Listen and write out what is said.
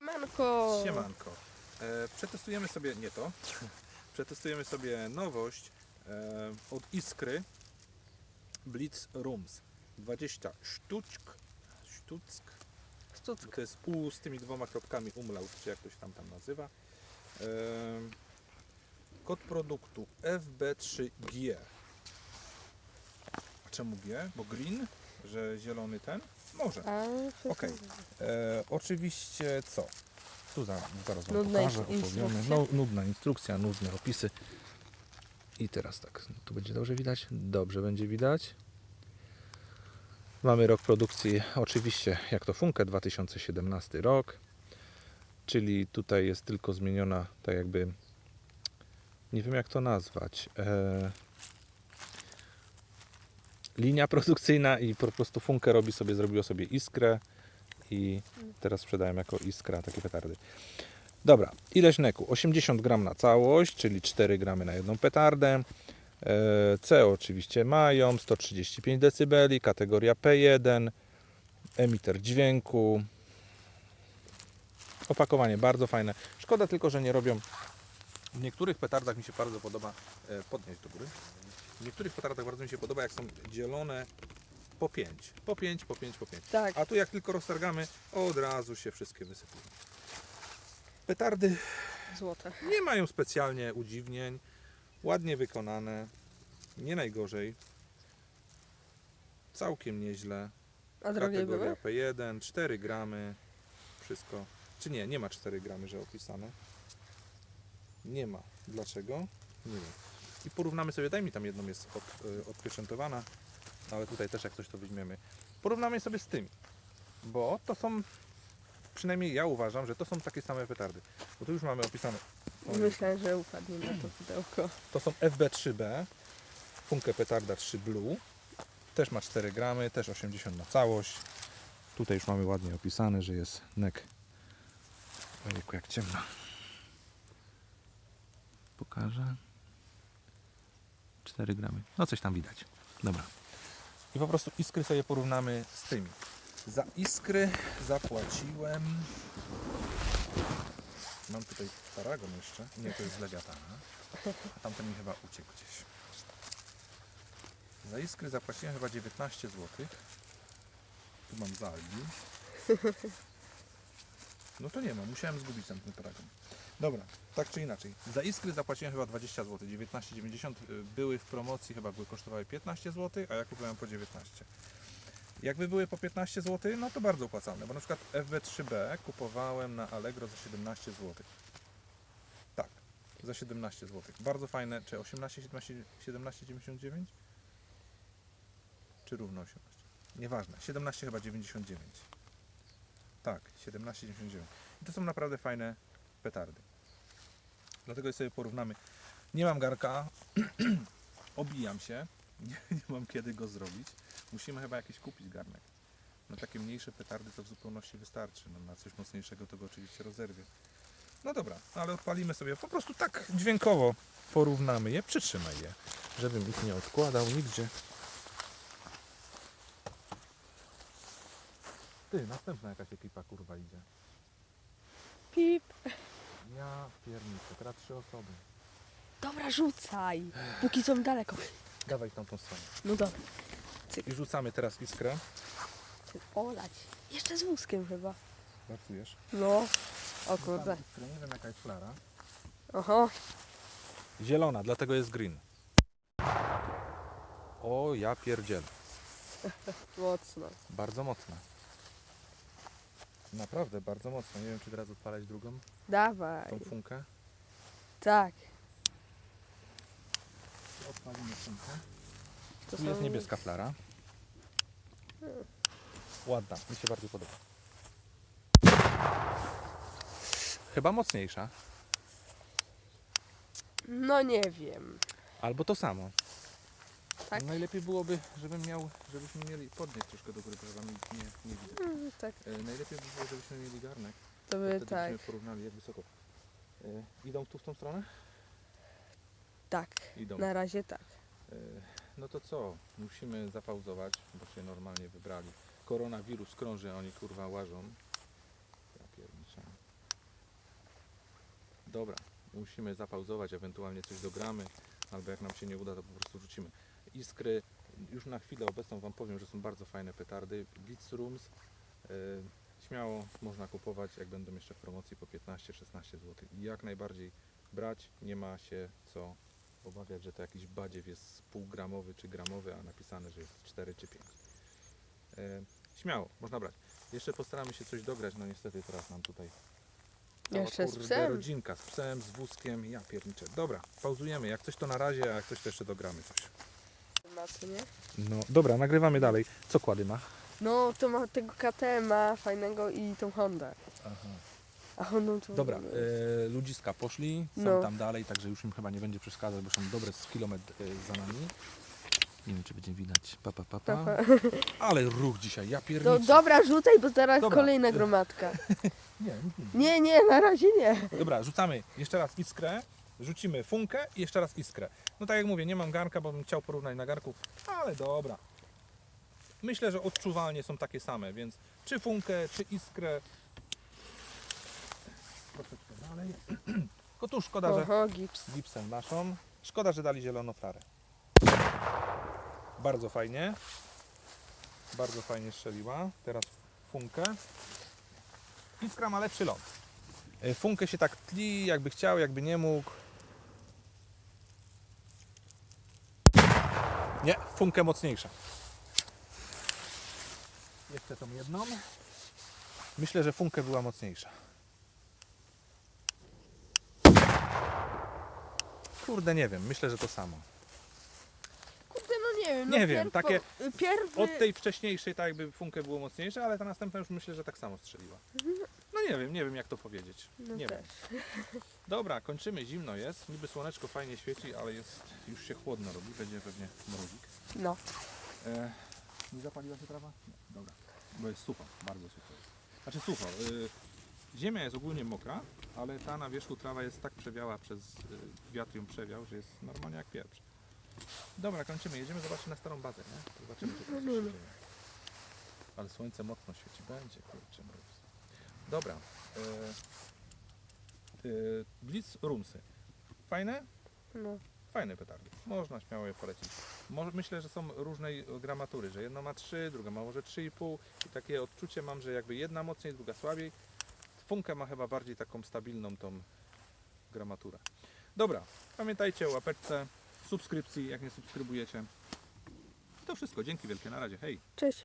Manko! Siemanko. E, przetestujemy sobie, nie to, przetestujemy sobie nowość e, od Iskry Blitz Rooms. 20 sztuczk, sztuck, Stuck. to jest U z tymi dwoma kropkami umlaut, czy jak to się tam tam nazywa. E, kod produktu FB3G. Czemu G? Bo green, że zielony ten? Może. Okej. E, oczywiście co? Tu za, zaraz wam Nudna pokażę, opowiemy. instrukcja. No, nudna instrukcja, nudne opisy. I teraz tak, tu będzie dobrze widać? Dobrze będzie widać. Mamy rok produkcji, oczywiście jak to Funkę, 2017 rok. Czyli tutaj jest tylko zmieniona, tak jakby, nie wiem jak to nazwać, e, linia produkcyjna i po prostu Funkę robi sobie, zrobiło sobie iskrę i teraz sprzedają jako iskra takie petardy. Dobra, ileś neku? 80 gram na całość, czyli 4 gramy na jedną petardę. E, C oczywiście mają, 135 dB, kategoria P1, emiter dźwięku. Opakowanie bardzo fajne. Szkoda tylko, że nie robią. W niektórych petardach mi się bardzo podoba. E, podnieść do góry. W niektórych petardach bardzo mi się podoba, jak są dzielone po 5. Po 5, po 5, po 5. Tak. A tu jak tylko roztargamy, od razu się wszystkie wysypują. Petardy Złote. nie mają specjalnie udziwnień, ładnie wykonane, nie najgorzej. Całkiem nieźle. A drogie Kategoria były? P1, 4 gramy, wszystko. Czy nie, nie ma 4 gramy, że opisane. Nie ma. Dlaczego? Nie wiem. I porównamy sobie, daj mi tam jedną jest od, y, odpieczętowana, ale tutaj też jak coś to weźmiemy. Porównamy sobie z tymi, bo to są, przynajmniej ja uważam, że to są takie same petardy. Bo tu już mamy opisane. Myślę, że upadnie na to pudełko. to są FB3B, Funke Petarda 3 Blue. Też ma 4 gramy, też 80 na całość. Tutaj już mamy ładnie opisane, że jest nek. Ojejku, jak ciemno. Pokażę. 4 gramy. No coś tam widać. Dobra. I po prostu iskry sobie porównamy z tymi. Za iskry zapłaciłem. Mam tutaj paragon jeszcze. Nie, to jest legatana. A tamten mi chyba uciekł gdzieś. Za iskry zapłaciłem chyba 19 zł. Tu mam za. No to nie ma, musiałem zgubić tam ten paragon. Dobra, tak czy inaczej. Za iskry zapłaciłem chyba 20 zł. 19,90 y, były w promocji, chyba były kosztowały 15 zł, a ja kupiłem po 19. Jakby były po 15 zł, no to bardzo opłacalne, bo na przykład FB3B kupowałem na Allegro za 17 zł. Tak, za 17 zł. Bardzo fajne, czy 18, 17, 17,99? Czy równo 18? Nieważne, 17 chyba 99. Tak, 17,99. I to są naprawdę fajne petardy. Dlatego sobie porównamy. Nie mam garka, obijam się, nie, nie mam kiedy go zrobić. Musimy chyba jakiś kupić garnek. Na takie mniejsze petardy to w zupełności wystarczy. No, na coś mocniejszego to go oczywiście rozerwie. No dobra, ale odpalimy sobie po prostu tak dźwiękowo porównamy je, przytrzymaj je, żebym ich nie odkładał nigdzie. Ty, następna jakaś ekipa kurwa idzie. Pip. Ja pierniczę, teraz trzy osoby. Dobra, rzucaj. Póki są daleko. Dawaj tamtą stronę. No dobra. I rzucamy teraz iskrę. Ty, Olać. Jeszcze z wózkiem chyba. Żartujesz? No. O kurde. Iskrę, nie wiem jaka jest flara. Oho. Zielona, dlatego jest green. O, ja pierdzielę. Mocno. Bardzo mocna. Naprawdę bardzo mocno. Nie wiem, czy teraz odpalać drugą, Dawaj. tą funkę. Tak. Odpalimy funkę. To Tu jest są- niebieska flara. Ładna, mi się bardzo podoba. Chyba mocniejsza. No nie wiem. Albo to samo. Tak? Najlepiej byłoby, żebym miał, żebyśmy mieli podnieść troszkę do góry, bo mi nie, nie widzę. Mm, tak. E, najlepiej by było, żebyśmy mieli garnek. To by Wtedy tak. byśmy porównali jak wysoko. E, idą tu w tą stronę? Tak. Idą. Na razie tak. E, no to co? Musimy zapauzować, bo się normalnie wybrali. Koronawirus krąży, a oni kurwa łażą. Ja pierniczę. Dobra, musimy zapauzować, ewentualnie coś dogramy, albo jak nam się nie uda, to po prostu rzucimy. Iskry, już na chwilę obecną Wam powiem, że są bardzo fajne petardy. Blitz Rooms, yy, śmiało można kupować, jak będą jeszcze w promocji po 15-16 zł. Jak najbardziej brać, nie ma się co obawiać, że to jakiś badziew jest półgramowy czy gramowy, a napisane, że jest 4 czy 5. E, śmiało, można brać. Jeszcze postaramy się coś dograć, no niestety teraz nam tutaj cała, Jeszcze z psem. rodzinka z psem, z wózkiem, ja pierniczę. Dobra, pauzujemy, jak coś to na razie, a jak coś to jeszcze dogramy coś. Co nie? No dobra, nagrywamy dalej. Co kłady ma? No, to ma tego KTM fajnego i tą Hondę. Aha. A Hondą to... Dobra, e, ludziska poszli, są No. tam dalej, także już im chyba nie będzie przeszkadzać, bo są dobre z kilometr e, za nami. Nie wiem, czy będzie widać. Pa, pa, pa, pa. Aha. Ale ruch dzisiaj, ja No pierniczę. dobra, rzucaj, bo zaraz Dobra. kolejna gromadka. Nie, nic nie. Nie, nie, na razie nie. Dobra, rzucamy jeszcze raz iskrę, rzucimy funkę i jeszcze raz iskrę. No tak jak mówię, nie mam garnka, bo bym chciał porównać na garku, ale dobra. Myślę, że odczuwalnie są takie same, więc czy funkę, czy iskrę. Troszeczkę dalej. Tylko tu szkoda, że Oho, gips. gipsem naszą. Szkoda, że dali zieloną flarę. Bardzo fajnie. Bardzo fajnie strzeliła. Teraz funkę. Iskra ma lepszy ląd. E, Funkę się tak tli, jakby chciał, jakby nie mógł. Nie, funkę mocniejsza. Jeszcze tą jedną. Myślę, że funkę była mocniejsza. Kurde, nie wiem. Myślę, że to samo. Kurde, no nie wiem. Nie no wiem, pierw- takie- Pierw... Od tej wcześniejszej tak jakby funkę było mocniejsze, ale ta następna już myślę, że tak samo strzeliła. No nie wiem, nie wiem jak to powiedzieć. No nie też. wiem. Dobra, kończymy, zimno jest. Niby słoneczko fajnie świeci, ale jest już się chłodno robi, będzie pewnie mrozik. No. E, nie zapaliła się trawa? Nie, dobra. Bo jest sucho, bardzo sucho jest. Znaczy sucho. Y, ziemia jest ogólnie mokra, ale ta na wierzchu trawa jest tak przewiała przez y, wiatr ją przewiał, że jest normalnie jak pieprz. Dobra, kończymy. Jedziemy zobaczyć na starą bazę, nie? Zobaczymy, tam się dzieje. Ale słońce mocno świeci. Będzie, kurczę, mróz. Dobra. E, e, Blitz Roomsy. Fajne? No. Fajne petardy. Można śmiało je polecić. Może, myślę, że są różnej gramatury, że jedna ma 3, druga ma może 3,5 i takie odczucie mam, że jakby jedna mocniej, druga słabiej. Funkę ma chyba bardziej taką stabilną tą gramaturę. Dobra, pamiętajcie o łapeczce, subskrypcji, jak nie subskrybujecie. To wszystko, dzięki wielkie, na razie, hej! Cześć.